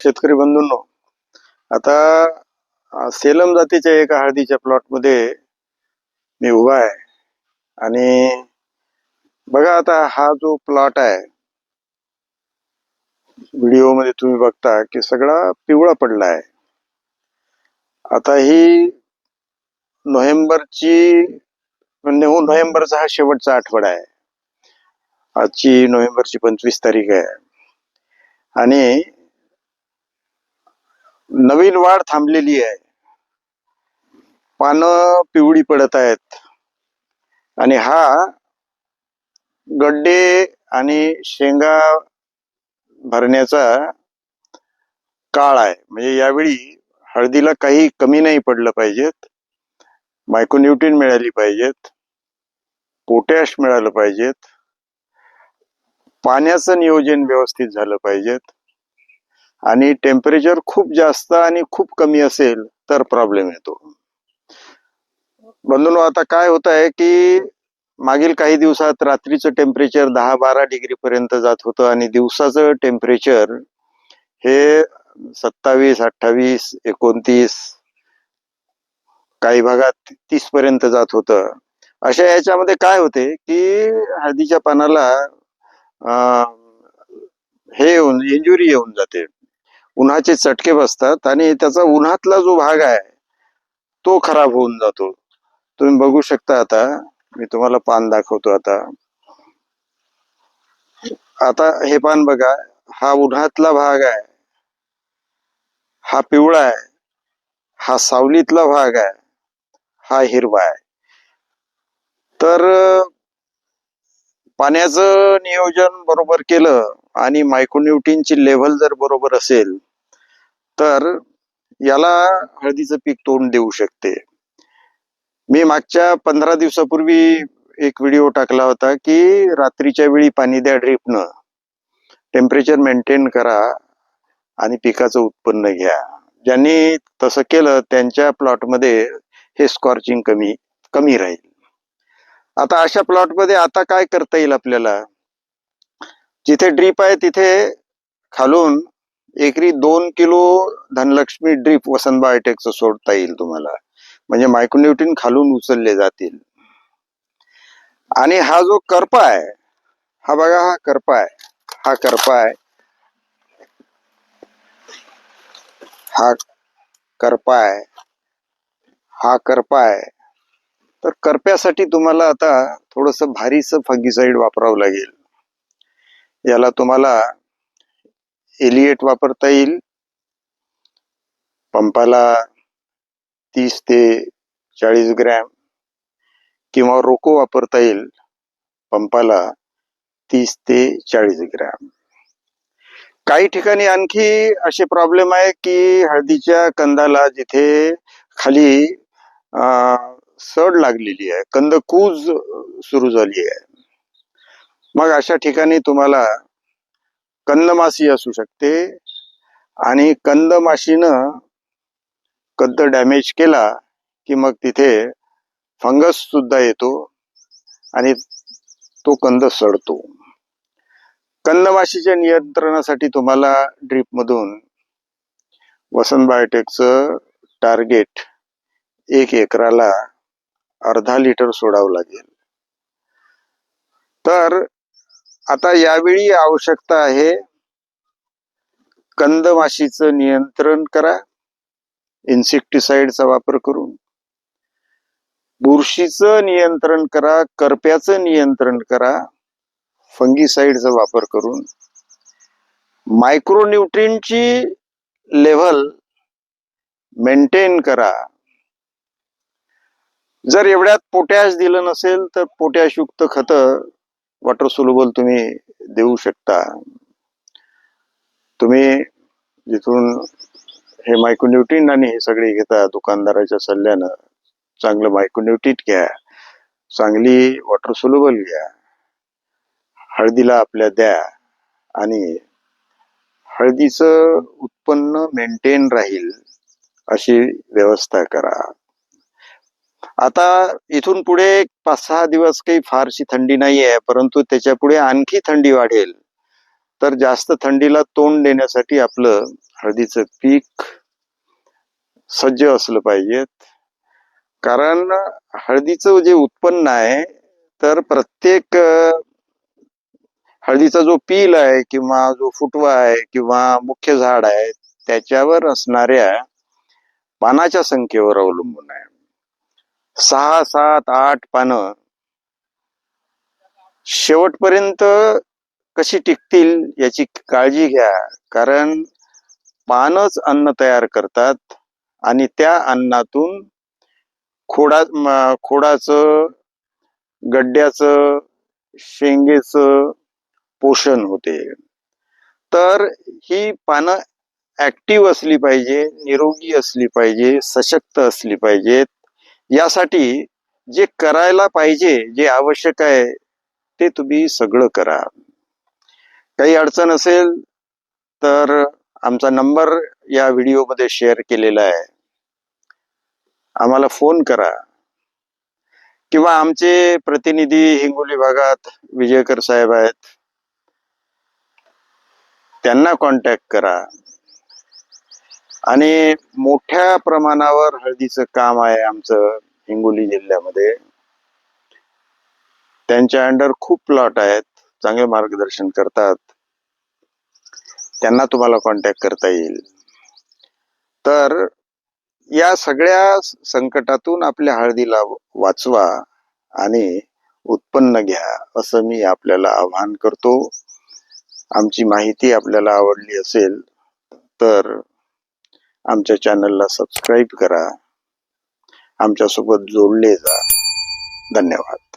शेतकरी बंधूंनो आता सेलम जातीच्या एका हळदीच्या प्लॉटमध्ये मी उभा आहे. आणि बघा आता हा जो प्लॉट आहे व्हिडिओमध्ये तुम्ही बघता की सगळा पिवळा पडला आहे. आता ही नोव्हेंबरची म्हणजे हो, नोव्हेंबरचा हा शेवटचा आठवडा आहे. आजची नोव्हेंबरची पंचवीस तारीख आहे. आणि नवीन वाढ थांबलेली आहे. पानं पिवळी पडत आहेत. आणि हा गड्डे आणि शेंगा भरण्याचा काळ आहे. म्हणजे यावेळी हळदीला काही कमी नाही पडलं पाहिजेत. मायक्रोन्यूट्रिन मिळाली पाहिजेत. पोटॅश मिळालं पाहिजेत. पाण्याचं नियोजन व्यवस्थित झालं पाहिजेत. आणि टेम्परेचर खूप जास्त आणि खूप कमी असेल तर प्रॉब्लेम येतो. बंधून आता काय होत आहे की मागील काही दिवसात रात्रीचं टेम्परेचर दहा बारा डिग्री पर्यंत जात होतं आणि दिवसाचं टेम्परेचर हे सत्तावीस अठ्ठावीस एकोणतीस काही भागात तीस पर्यंत जात होतं. अशा याच्यामध्ये काय होते की हळदीच्या पानाला हे येऊन इंजुरी येऊन जाते. उन्हाचे चटके बसतात आणि त्याचा उन्हातला जो भाग आहे तो खराब होऊन जातो. तुम्ही बघू शकता आता मी तुम्हाला पान दाखवतो आता. आता हे पान बघा हा उन्हातला भाग आहे हा पिवळा आहे हा सावलीतला भाग आहे हा हिरवा आहे. तर पाण्याचं नियोजन बरोबर केलं आणि मायक्रोन्यूट्रिनची लेव्हल जर बरोबर असेल तर याला हळदीचं पीक तोंड देऊ शकते. मी मागच्या पंधरा दिवसापूर्वी एक व्हिडिओ टाकला होता की रात्रीच्या वेळी पाणी द्या ड्रिपनं. टेम्परेचर मेंटेन करा आणि पिकाचं उत्पन्न घ्या. ज्यांनी तसं केलं त्यांच्या प्लॉटमध्ये हे स्कॉर्चिंग कमी कमी राहील. आता अशा प्लॉटमध्ये आता काय करता येईल आपल्याला? जिथे ड्रीप आहे तिथे खालून एकरी दोन किलो धनलक्ष्मी ड्रीप वसंत बायोटेकचं सोडता येईल तुम्हाला. म्हणजे मायक्रोन्युट्रीन खालून उचलले जातील. आणि हा जो करपा आहे हा बघा हा करपा आहे. हा करपा आहे. हा करपा आहे. हा करपा आहे. तर करप्यासाठी तुम्हाला आता थोडस भारीच फंगीसाईड वापरावं लागेल. याला तुम्हाला एलिएट वापरता येईल. पंपाला तीस ते चाळीस ग्रॅम किंवा रोको वापरता येईल. पंपाला तीस ते चाळीस ग्रॅम. काही ठिकाणी आणखी असे प्रॉब्लेम आहे की हळदीच्या कंदाला जिथे खाली सड लागलेली आहे कंदकूज सुरू झाली आहे. मग अशा ठिकाणी तुम्हाला कंदमाशी असू शकते. आणि कंदमाशीनं कंद डॅमेज केला की मग तिथे फंगस सुद्धा येतो आणि तो कंद सडतो. कंदमाशीच्या नियंत्रणासाठी तुम्हाला ड्रीपमधून वसंत बायोटेकचं टार्गेट एक एकराला अर्धा लिटर सोडावं लागेल. तर आता यावेळी आवश्यकता आहे कंदमाशीचं नियंत्रण करा. इन्सेक्टिसाइडचा वापर करून. बुरशीचं नियंत्रण करा करप्याचं नियंत्रण करा फंगीसाइडचा वापर करून. मायक्रोन्युट्रिनची लेव्हल मेंटेन करा. जर एवढ्यात पोटॅश दिलं नसेल तर पोटॅश युक्त वॉटर सोलुबल तुम्ही देऊ शकता. तुम्ही जिथून हे मायक्रोन्यूट्रिन आणि हे सगळे घेता दुकानदाराच्या सल्ल्यानं चांगलं मायक्रोन्युट्रीट घ्या चांगली वॉटर सोलुबल घ्या हळदीला आपल्या द्या आणि हळदीचं उत्पन्न मेंटेन राहील अशी व्यवस्था करा. आता इथून पुढे पाच सहा दिवस काही फारशी थंडी नाही आहे परंतु त्याच्या पुढे आणखी थंडी वाढेल. तर जास्त थंडीला तोंड देण्यासाठी आपलं हळदीचं पीक सज्ज असलं पाहिजेत. कारण हळदीचं जे उत्पन्न आहे तर प्रत्येक हळदीचा जो पील आहे किंवा जो फुटवा आहे किंवा मुख्य झाड आहे त्याच्यावर असणाऱ्या पानाच्या संख्येवर अवलंबून आहे. सहा सात आठ पानं. शेवटपर्यंत कशी टिकतील याची काळजी घ्या कारण पानच अन्न तयार करतात आणि त्या अन्नातून खोडा खोडाचं गड्ड्याचं शेंगेचं पोषण होते. तर ही पानं ऍक्टिव्ह असली पाहिजे निरोगी असली पाहिजे सशक्त असली पाहिजेत. यासाठी जे करायला पाहिजे जे आवश्यक आहे ते तुम्ही सगळं करा. काही अडचण असेल तर आमचा नंबर या व्हिडिओमध्ये शेअर केलेला आहे. आम्हाला फोन करा. किंवा आमचे प्रतिनिधी हिंगोली भागात विजयकर साहेब आहेत त्यांना कॉन्टॅक्ट करा. आणि मोठ्या प्रमाणावर हळदीचं काम आहे आमचं हिंगोली जिल्ह्यामध्ये. त्यांच्या अंडर खूप प्लॉट आहेत चांगले मार्गदर्शन करतात. त्यांना तुम्हाला कॉन्टॅक्ट करता येईल. तर या सगळ्या संकटातून आपल्या हळदीला वाचवा आणि उत्पन्न घ्या असं मी आपल्याला आवाहन करतो. आमची माहिती आपल्याला आवडली असेल तर आमच्या चॅनलला सबस्क्राईब करा. आमच्यासोबत जोडले जा. धन्यवाद.